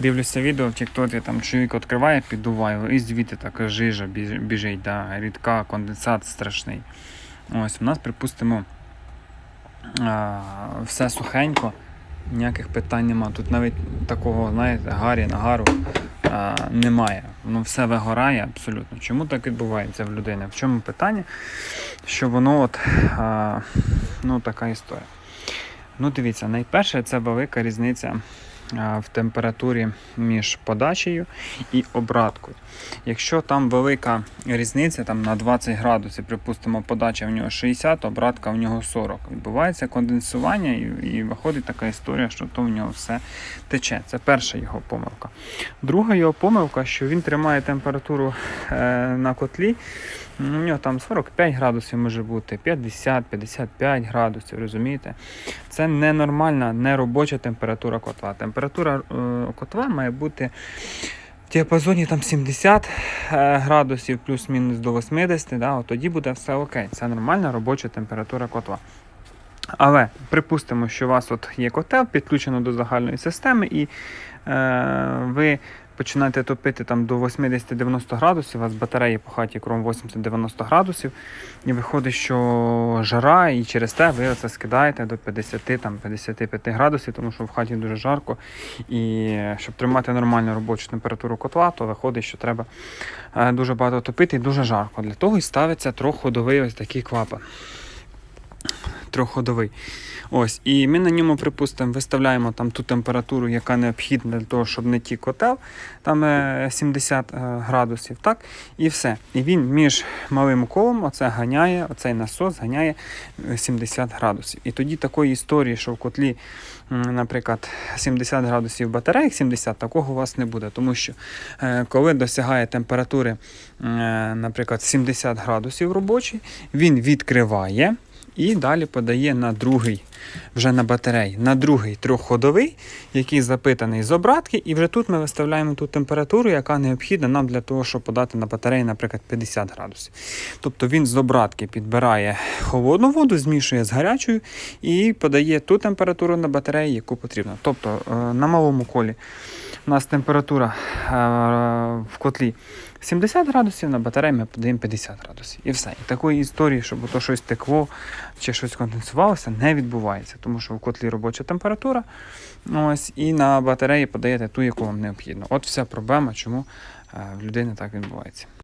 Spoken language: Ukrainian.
Дивлюся відео в Тіктоці, там чоловік відкриває, піддуває, і звідти така жижа біжить, да, рідка, конденсат страшний. Ось, у нас, припустимо, все сухенько, ніяких питань нема. Тут навіть такого, знаєте, гарі, нагару немає. Воно все вигорає абсолютно. Чому так відбувається в людини? В чому питання? Що воно от, а, ну, така історія. Ну, дивіться, найперше це велика різниця в температурі між подачею і обраткою. Якщо там велика різниця там, на 20 градусів, припустимо, подача в нього 60, обратка в нього 40. Відбувається конденсування і, і виходить така історія, що то в нього все тече. Це перша його помилка. Друга його помилка, що він тримає температуру е, на котлі. У нього там 45 градусів може бути, 50-55 градусів, розумієте? Це ненормальна, неробоча температура котла. Температура е, котла має бути в діапазоні там 70 е, градусів плюс-мінус до 80, да, от тоді буде все окей. Це нормальна робоча температура котла. Але припустимо, що у вас от є котел, підключено до загальної системи, і е, ви починаєте топити там до 80-90 градусів, у вас батареї по хаті кром 80-90 градусів, і виходить, що жара, і через те ви це скидаєте до 50-55 градусів, тому що в хаті дуже жарко. І щоб тримати нормальну робочу температуру котла, то виходить, що треба е, дуже багато топити і дуже жарко. Для того і ставиться трьохходовий ось такий клапан. Трьохходовий. Ось, і ми на ньому, припустимо, виставляємо там ту температуру, яка необхідна для того, щоб не ті котел, там е, 70 е, градусів, так, і все. І він між малим колом оце ганяє, оцей насос ганяє е, 70 градусів. І тоді такої історії, що в котлі, наприклад, 70 градусів в батареях 70, такого у вас не буде. Тому що е, коли досягає температури, е, наприклад, 70 градусів робочий, він відкриває. І далі подає на другий, вже на батареї, на другий трьохходовий, який запитаний з обратки. І вже тут ми виставляємо ту температуру, яка необхідна нам для того, щоб подати на батареї, наприклад, 50 градусів. Тобто він з обратки підбирає холодну воду, змішує з гарячою і подає ту температуру на батареї, яку потрібно. Тобто е, на малому колі у нас температура е, в котлі 70 градусів, на батареї ми подаємо 50 градусів. І все. І такої історії, щоб то щось текло чи щось конденсувалося, не відбувається, тому що в котлі робоча температура. Ось, і на батареї подаєте ту, яку вам необхідно. От вся проблема, чому е, в людини так відбувається.